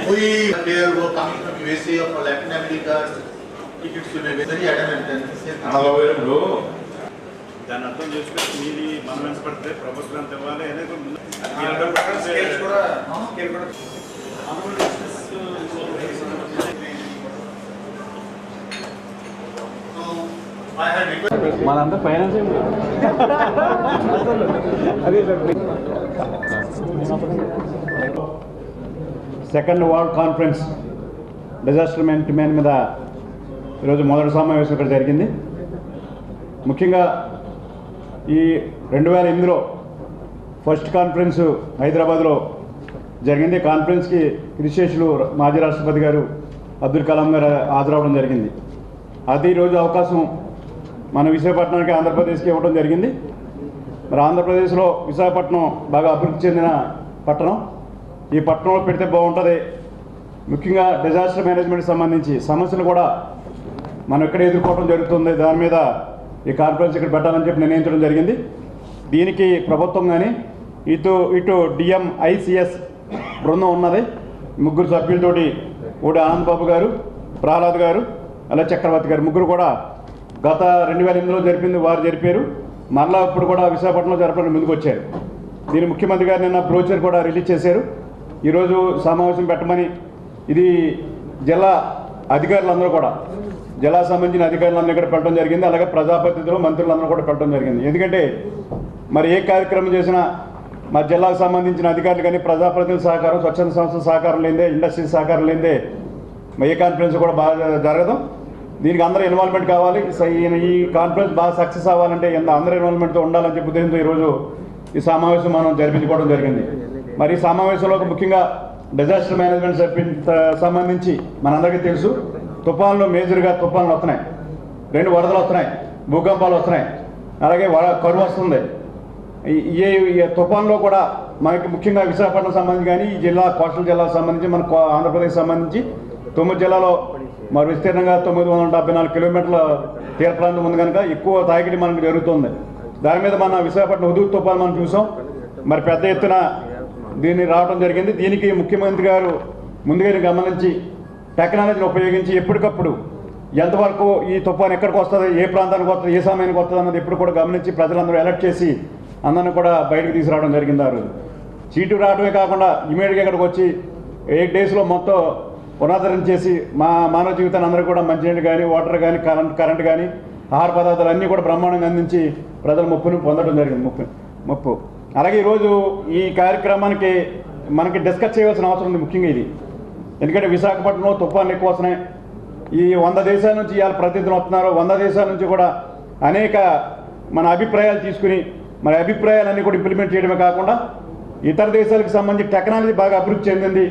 We there were coming from USA or from Latin America, tickets will be very adamant and say, దాన్ని అర్థం చేసుకుని మీది మనం వెంట పడితే ప్రభుత్వం ఎంత ఇవ్వాలి అనేది కూడా ముందు- స్కేల్స్ కూడా స్కేల్ కూడా so I had requested. మనంతా finance second world conference disaster management మీద ఈరోజు మొదటి సమావేశం ఇక్కడ జరిగింది. ముఖ్యంగా ఈ రెండు వేల ఎనిమిదిలో ఫస్ట్ కాన్ఫరెన్స్ హైదరాబాద్లో జరిగింది. కాన్ఫరెన్స్కి క్రిశేషులు మాజీ రాష్ట్రపతి గారు అబ్దుల్ కలాం గారు హాజరవడం జరిగింది. అది ఈరోజు అవకాశం మన విశాఖపట్నానికి ఆంధ్రప్రదేశ్కి ఇవ్వడం జరిగింది. మరి ఆంధ్రప్రదేశ్లో విశాఖపట్నం బాగా అభివృద్ధి చెందిన పట్టణం. ఈ పట్టణంలో పెడితే బాగుంటుంది. ముఖ్యంగా డిజాస్టర్ మేనేజ్మెంట్ సంబంధించి సమస్యలు కూడా మనం ఎక్కడ ఎదుర్కోవడం జరుగుతుంది దాని మీద ఈ కాన్ఫరెన్స్ ఇక్కడ పెట్టాలని చెప్పి నిర్ణయించడం జరిగింది. దీనికి ప్రభుత్వం కానీ ఇటు ఇటు డిఎం ఐసిఎస్ బృందం ఉన్నది. ముగ్గురు సభ్యులతోటి ఓడి ఆనంద్ బాబు గారు ప్రహ్లాద్ గారు అలాగే చక్రవర్తి గారు ముగ్గురు కూడా గత రెండు వేల ఎనిమిదిలో జరిపింది వారు జరిపారు. మరలా ఇప్పుడు కూడా విశాఖపట్నంలో జరపడానికి ముందుకు వచ్చారు దీని ముఖ్యమంత్రి గారు నిన్న బ్రోచర్ కూడా రిలీజ్ చేశారు. ఈరోజు సమావేశం పెట్టమని ఇది జిల్లా అధికారులందరూ కూడా జిల్లా సంబంధించిన అధికారులందరూ ఇక్కడ పెట్టడం జరిగింది. అలాగే ప్రజాప్రతినిధులు మంత్రులందరూ కూడా పెట్టడం జరిగింది. ఎందుకంటే మరి ఏ కార్యక్రమం చేసినా మా జిల్లాకు సంబంధించిన అధికారులు కానీ ప్రజాప్రతినిధుల సహకారం స్వచ్ఛంద సంస్థల సహకారం లేదే ఇండస్ట్రీ సహకారం లేదే మరి ఏ కాన్ఫరెన్స్ కూడా బాగా జరగదు. దీనికి అందరూ ఇన్వాల్వ్మెంట్ కావాలి. స- ఈ- ఈ కాన్ఫరెన్స్ బాగా సక్సెస్ అవ్వాలంటే ఎంత అందరూ ఇన్వాల్వ్మెంట్తో ఉండాలని చెప్పి ఉద్దేశంతో ఈరోజు ఈ సమావేశం మనం జరిపించుకోవడం జరిగింది. మరి సమావేశంలో ముఖ్యంగా డిజాస్టర్ మేనేజ్మెంట్ సంబంధించి మనందరికీ తెలుసు తుఫాన్లు మేజర్గా తుఫాన్లు వస్తున్నాయి. రెండు వరదలు వస్తున్నాయి భూకంపాలు వస్తున్నాయి. అలాగే వడ కరువు వస్తుంది. ఈ- తుఫాన్లో కూడా మనకి ముఖ్యంగా విశాఖపట్నం సంబంధించి కానీ ఈ జిల్లా కోస్టల్ జిల్లాకు సంబంధించి మన ఆంధ్రప్రదేశ్ సంబంధించి తొమ్మిది జిల్లాలో మరి విస్తీర్ణంగా తొమ్మిది వందల డెబ్బై నాలుగు కిలోమీటర్ల తీర ప్రాంతం ఉంది కనుక ఎక్కువ తాకిడి మనకు జరుగుతుంది. దాని మీద మన విశాఖపట్నం హుదూద్ తుఫాన్ మనం చూసాం. మరి పెద్ద ఎత్తున దీన్ని రావడం జరిగింది. దీనికి ముఖ్యమంత్రి గారు ముందుగానే గమనించి టెక్నాలజీని ఉపయోగించి ఎప్పటికప్పుడు ఎంతవరకు ఈ తుఫాన్ ఎక్కడికి వస్తుంది ఏ ప్రాంతానికి వస్తుంది ఏ సమయానికి వస్తుంది అన్నది ఎప్పుడు కూడా గమనించి ప్రజలందరూ అలర్ట్ చేసి అందరిని కూడా బయటకు తీసుకురావడం జరిగింది ఆ రోజు. చీటు రావడమే కాకుండా ఇమీడియట్గా ఇక్కడికి వచ్చి ఎయిట్ డేస్లో మొత్తం పునరుద్ధరణ చేసి మా మానవ జీవితాన్ని అందరూ కూడా మంచినీళ్ళు కానీ వాటర్ కానీ కరెంట్ కరెంట్ కానీ ఆహార పదార్థాలు అన్నీ కూడా బ్రహ్మాండంగా అందించి ప్రజల ముప్పును పొందడం జరిగింది. ముప్పు ముప్పు. అలాగే ఈరోజు ఈ కార్యక్రమానికి మనకి డిస్కస్ చేయవలసిన అవసరం ఉంది ముఖ్యంగా ఇది. ఎందుకంటే విశాఖపట్నంలో తుఫాన్లు ఎక్కువ వస్తున్నాయి. ఈ వంద దేశాల నుంచి ఇవాళ ప్రతిదిన వస్తున్నారు. వంద దేశాల నుంచి కూడా అనేక మన అభిప్రాయాలు తీసుకుని మన అభిప్రాయాలన్నీ కూడా ఇంప్లిమెంట్ చేయడమే కాకుండా ఇతర దేశాలకు సంబంధించి టెక్నాలజీ బాగా అభివృద్ధి చెందింది.